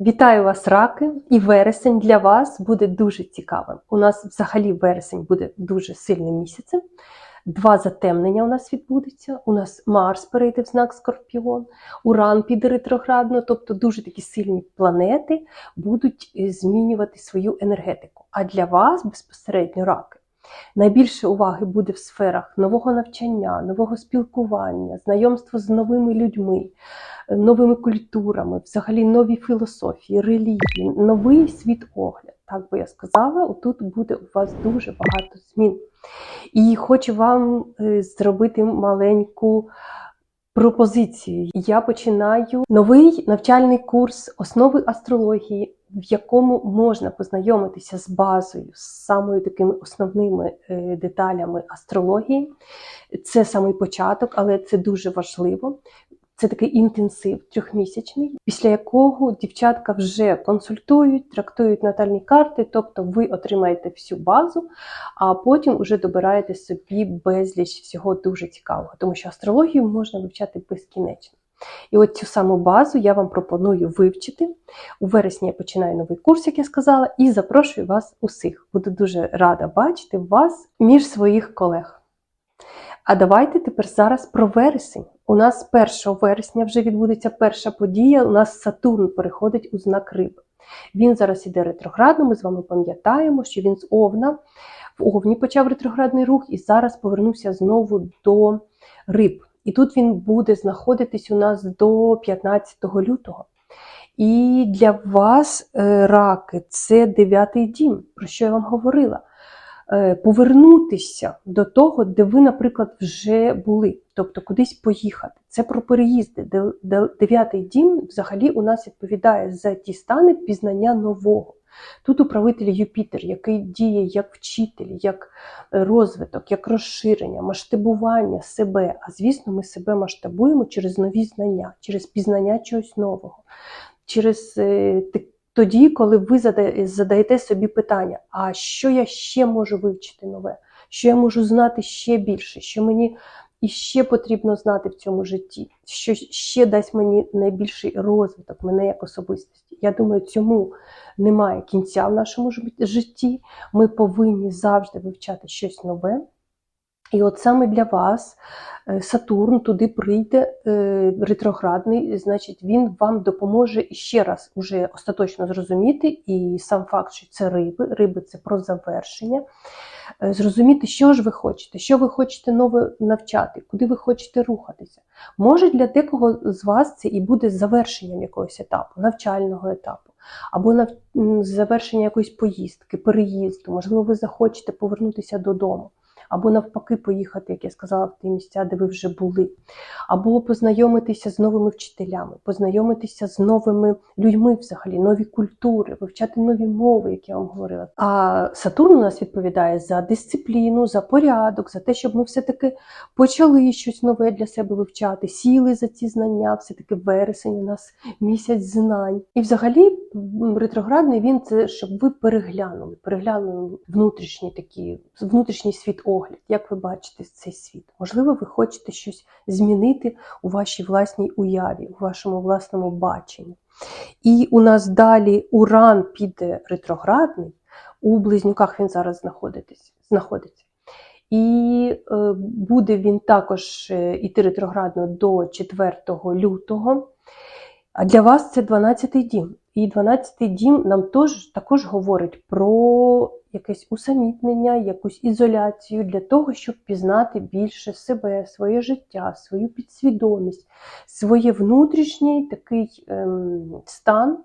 Вітаю вас, раки! І вересень для вас буде дуже цікавим. У нас взагалі вересень буде дуже сильним місяцем. Два затемнення у нас відбудеться. У нас Марс перейде в знак Скорпіон, Уран піде ретроградно, тобто дуже такі сильні планети будуть е, змінювати свою енергетику. А для вас безпосередньо раки. Найбільше уваги буде в сферах нового навчання, нового спілкування, знайомства з новими людьми, е, новими культурами, взагалі нові філософії, релігії, новий світогляд. Так би я сказала, тут буде у вас дуже багато змін. І хочу вам е, зробити маленьку пропозицію. Я починаю новий навчальний курс основи астрології, в якому можна познайомитися з базою, з самими такими основними е, деталями астрології. Це самий початок, але це дуже важливо. Це такий інтенсив трьохмісячний, після якого дівчатка вже консультують, трактують натальні карти, тобто ви отримаєте всю базу, а потім вже добираєте собі безліч всього дуже цікавого, тому що астрологію можна вивчати безкінечно. І от цю саму базу я вам пропоную вивчити. У вересні я починаю новий курс, як я сказала, і запрошую вас усіх. Буду дуже рада бачити вас між своїх колег. А давайте тепер зараз про вересень. У нас 1 вересня вже відбудеться перша подія. У нас Сатурн переходить у знак риби. Він зараз іде ретроградно. Ми з вами пам'ятаємо, що він з Овна в Овні почав ретроградний рух і зараз повернувся знову до риб. І тут він буде знаходитись у нас до 15 лютого. І для вас, е, раки, це дев'ятий дім, про що я вам говорила. Е, Повернутися до того, де ви, наприклад, вже були, тобто кудись поїхати. Це про переїзди. Де- де- Дев'ятий дім взагалі у нас відповідає за ті стани пізнання нового. Тут управитель Юпітер, який діє як вчитель, як е, розвиток, як розширення, масштабування себе. А звісно, ми себе масштабуємо через нові знання, через пізнання чогось нового, через е, тоді, коли ви задаєте собі питання: а що я ще можу вивчити нове? Що я можу знати ще більше? Що мені іще потрібно знати в цьому житті? Що ще дасть мені найбільший розвиток, мене як особистості? Я думаю, цьому немає кінця в нашому житті. Ми повинні завжди вивчати щось нове. І от саме для вас е, Сатурн туди прийде е, ретроградний, значить, він вам допоможе ще раз уже остаточно зрозуміти, і сам факт, що це риби, риби це про завершення. е, Зрозуміти, що ж ви хочете, що ви хочете нове навчати, куди ви хочете рухатися. Може, для декого з вас це і буде завершенням якогось етапу, навчального етапу, або м, завершення якоїсь поїздки, переїзду. Можливо, ви захочете повернутися додому або навпаки поїхати, як я сказала, в ті місця, де ви вже були, або познайомитися з новими вчителями, познайомитися з новими людьми, взагалі, нові культури, вивчати нові мови, як я вам говорила. А Сатурн у нас відповідає за дисципліну, за порядок, за те, щоб ми все-таки почали щось нове для себе вивчати, сіли за ці знання, все-таки вересень у нас місяць знань. І взагалі ретроградний він це щоб ви переглянули, переглянули внутрішній такі, внутрішній світогляд, як ви бачите цей світ. Можливо, ви хочете щось змінити у вашій власній уяві, у вашому власному баченні. І у нас далі Уран піде ретроградний, у близнюках він зараз знаходиться. І е, буде він також е, іти ретроградно до 4 лютого. А для вас це 12-й дім. І 12-й дім нам тож, також говорить про якесь усамітнення, якусь ізоляцію для того, щоб пізнати більше себе, своє життя, свою підсвідомість, своє внутрішній такий ем, стан.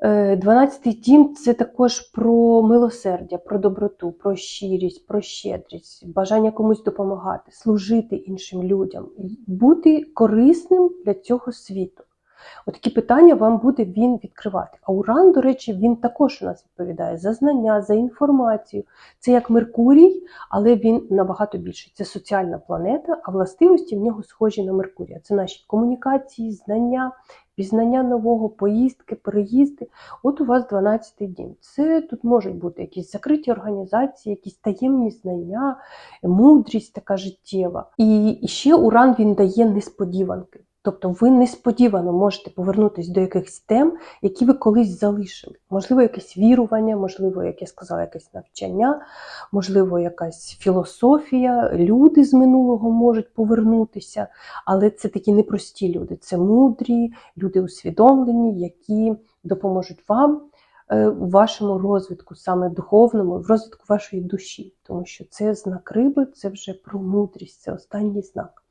Е, 12-й дім це також про милосердя, про доброту, про щирість, про щедрість, бажання комусь допомагати, служити іншим людям, бути корисним для цього світу. Отакі питання вам буде він відкривати. А Уран, до речі, він також у нас відповідає за знання, за інформацію. Це як Меркурій, але він набагато більший. Це соціальна планета, а властивості в нього схожі на Меркурія. Це наші комунікації, знання, пізнання нового, поїздки, переїзди. От у вас 12-й дім. Це тут можуть бути якісь закриті організації, якісь таємні знання, мудрість така життєва. І ще Уран він дає несподіванки. Тобто ви несподівано можете повернутися до якихось тем, які ви колись залишили. Можливо, якесь вірування, можливо, як я сказала, якесь навчання, можливо, якась філософія. Люди з минулого можуть повернутися, але це такі непрості люди. Це мудрі, люди усвідомлені, які допоможуть вам е, у вашому розвитку, саме духовному, в розвитку вашої душі, тому що це знак риби, це вже про мудрість, це останній знак.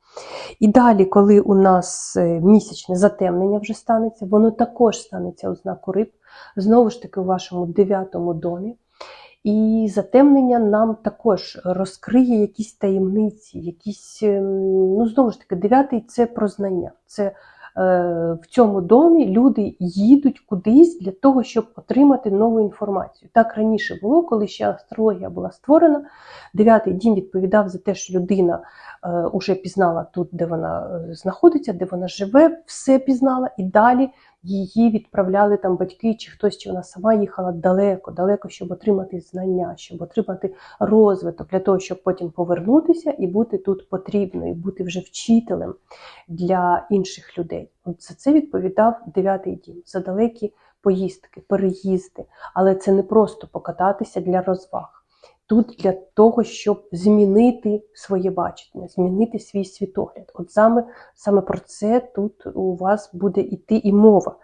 І далі, коли у нас е, місячне затемнення вже станеться, воно також станеться у знаку риб, знову ж таки у вашому дев'ятому домі. І затемнення нам також розкриє якісь таємниці, якісь, ем, ну знову ж таки, дев'ятий це про знання. Це в цьому домі люди їдуть кудись для того, щоб отримати нову інформацію. Так раніше було, коли ще астрологія була створена. Дев'ятий дім відповідав за те, що людина вже уже пізнала тут, де вона е, знаходиться, де вона живе, все пізнала, і далі її відправляли там батьки чи хтось, чи вона сама їхала далеко, далеко, щоб отримати знання, щоб отримати розвиток для того, щоб потім повернутися і бути тут потрібною, бути вже вчителем для інших людей. От за це відповідав дев'ятий дім за далекі поїздки, переїзди. Але це не просто покататися для розваг. Тут для того, щоб змінити своє бачення, змінити свій світогляд. От саме, саме про це тут у вас буде йти і мова.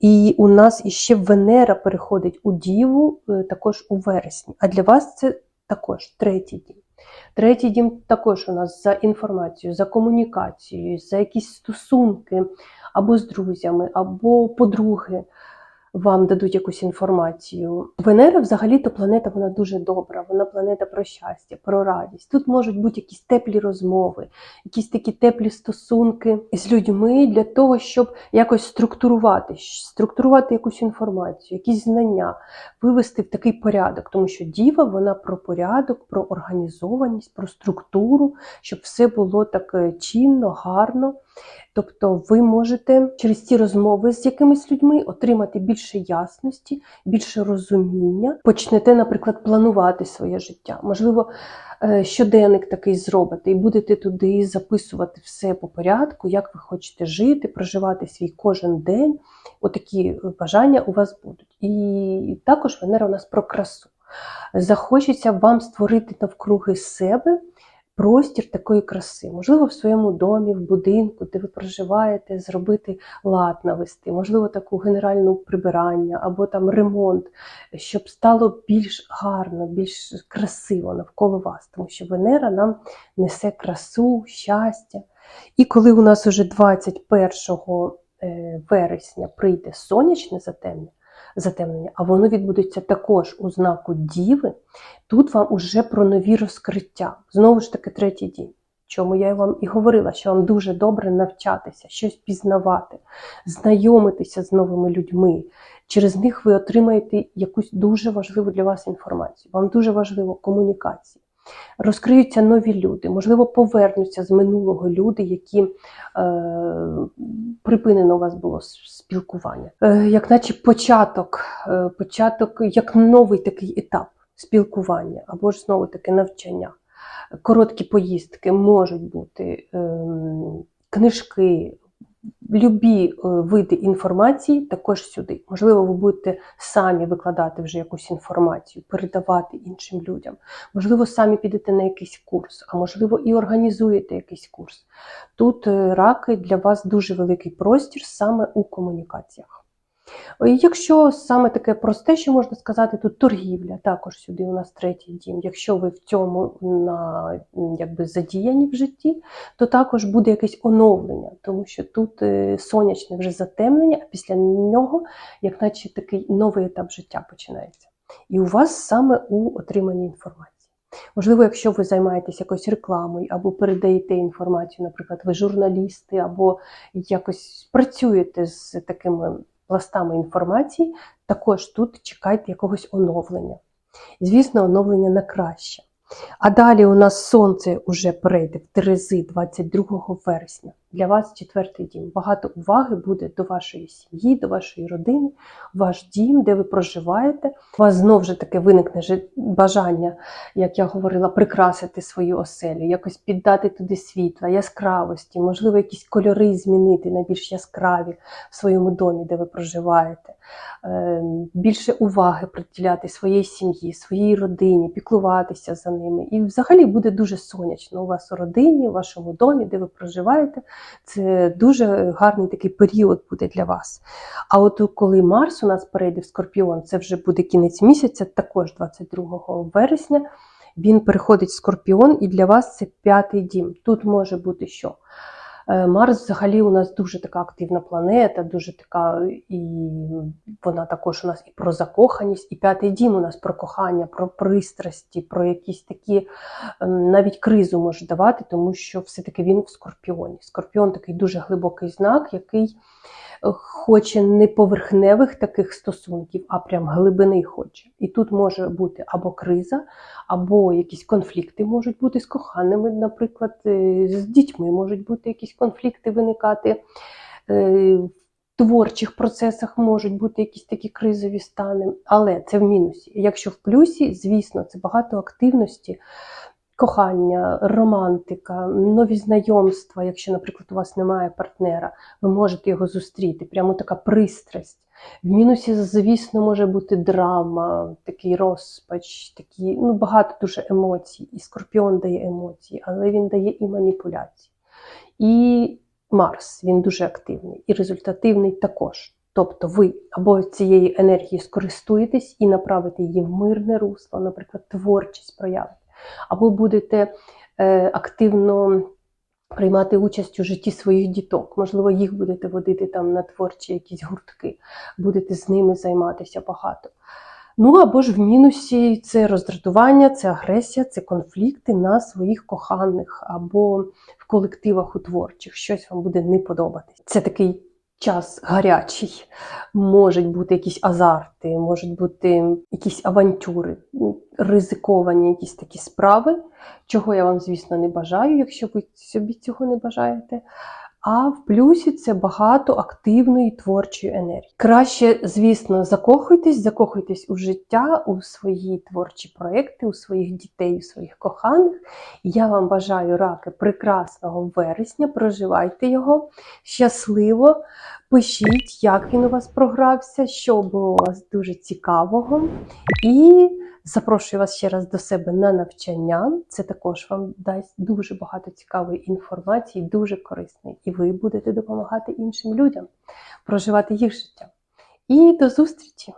І у нас іще Венера переходить у Діву е, також у вересні. А для вас це також третій дім. Третій дім також у нас за інформацією, за комунікацією, за якісь стосунки або з друзями, або подруги вам дадуть якусь інформацію. Венера, взагалі-то планета вона дуже добра, вона планета про щастя, про радість. Тут можуть бути якісь теплі розмови, якісь такі теплі стосунки з людьми для того, щоб якось структурувати, структурувати якусь інформацію, якісь знання, вивести в такий порядок, тому що діва вона про порядок, про організованість, про структуру, щоб все було так е, чинно, гарно. Тобто ви можете через ці розмови з якимись людьми отримати більше ясності, більше розуміння. Почнете, наприклад, планувати своє життя. Можливо, е, щоденник такий зробите, і будете туди записувати все по порядку, як ви хочете жити, проживати свій кожен день. Отакі бажання у вас будуть. І також Венера у нас про красу. Захочеться вам створити навкруги себе простір такої краси. Можливо, в своєму домі, в будинку, де ви проживаєте, зробити лад навести, можливо, таку генеральну прибирання або там ремонт, щоб стало більш гарно, більш красиво навколо вас, тому що Венера нам несе красу, щастя. І коли у нас уже 21 е, вересня прийде сонячне затемнення, затемнення, а воно відбудеться також у знаку Діви. Тут вам уже про нові розкриття. Знову ж таки, третій дім. Чому я вам і говорила, що вам дуже добре навчатися, щось пізнавати, знайомитися з новими людьми. Через них ви отримаєте якусь дуже важливу для вас інформацію. Вам дуже важливо комунікація розкриються нові люди, можливо, повернуться з минулого люди, які е, припинено у вас було спілкування. Е, Як наче початок, е, початок, як новий такий етап спілкування або ж знову таки навчання. Короткі поїздки можуть бути е, книжки, любі е, види інформації також сюди. Можливо, ви будете самі викладати вже якусь інформацію, передавати іншим людям. Можливо, самі підете на якийсь курс, а можливо, і організуєте якийсь курс. Тут е, раки для вас дуже великий простір саме у комунікаціях. Якщо саме таке просте, що можна сказати, тут торгівля, також сюди у нас третій дім. Якщо ви в цьому на, якби задіяні в житті, то також буде якесь оновлення, тому що тут е, сонячне вже затемнення, а після нього, як наче такий новий етап життя починається. І у вас саме у отриманні інформації. Можливо, якщо ви займаєтесь якоюсь рекламою або передаєте інформацію, наприклад, ви журналісти, або якось працюєте з такими пластами інформації, також тут чекайте якогось оновлення. Звісно, оновлення на краще. А далі у нас сонце вже перейде в Терези 22 вересня. Для вас четвертий дім. Багато уваги буде до вашої сім'ї, до вашої родини, ваш дім, де ви проживаєте. У вас знову ж таки виникне бажання, як я говорила, прикрасити свою оселю, якось піддати туди світла, яскравості, можливо, якісь кольори змінити на більш яскраві в своєму домі, де ви проживаєте. Е, Більше уваги приділяти своїй сім'ї, своїй родині, піклуватися за ними. І взагалі буде дуже сонячно у вас у родині, у вашому домі, де ви проживаєте. Це дуже гарний такий період буде для вас. А от коли Марс у нас перейде в Скорпіон, це вже буде кінець місяця, також 22 вересня. Він переходить в Скорпіон, і для вас це п'ятий дім. Тут може бути що? Е, Марс взагалі у нас дуже така активна планета, дуже така, і вона також у нас і про закоханість, і п'ятий дім у нас про кохання, про пристрасті, про якісь такі ем, навіть кризу може давати, тому що все-таки він в Скорпіоні. Скорпіон такий дуже глибокий знак, який хоче не поверхневих таких стосунків, а прям глибини хоче. І тут може бути або криза, або якісь конфлікти можуть бути з коханими, наприклад, е, з дітьми можуть бути якісь конфлікти виникати. е, В творчих процесах можуть бути якісь такі кризові стани, але це в мінусі. Якщо в плюсі, звісно, це багато активності, кохання, романтика, нові знайомства. Якщо, наприклад, у вас немає партнера, ви можете його зустріти. Прямо така пристрасть. В мінусі, звісно, може бути драма, такий розпач, такі, ну, багато дуже емоцій. І Скорпіон дає емоції, але він дає і маніпуляції. І Марс, він дуже активний і результативний також. Тобто ви або цієї енергії скористуєтесь і направите її в мирне русло, наприклад, творчість проявите, або будете е, активно приймати участь у житті своїх діток. Можливо, їх будете водити там на творчі якісь гуртки, будете з ними займатися багато. Ну або ж в мінусі це роздратування, це агресія, це конфлікти на своїх коханих або в колективах у творчих. Щось вам буде не подобатись. Це такий час гарячий, можуть бути якісь азарти, можуть бути якісь авантюри, ризиковані якісь такі справи, чого я вам, звісно, не бажаю, якщо ви собі цього не бажаєте. А в плюсі це багато активної творчої енергії. Краще, звісно, закохуйтесь, закохуйтесь у життя, у свої творчі проекти, у своїх дітей, у своїх коханих. Я вам бажаю раки прекрасного вересня, проживайте його щасливо. Пишіть, як він у вас програвся, що було у вас дуже цікавого. І запрошую вас ще раз до себе на навчання. Це також вам дасть дуже багато цікавої інформації, дуже корисної. І ви будете допомагати іншим людям проживати їх життя. І до зустрічі!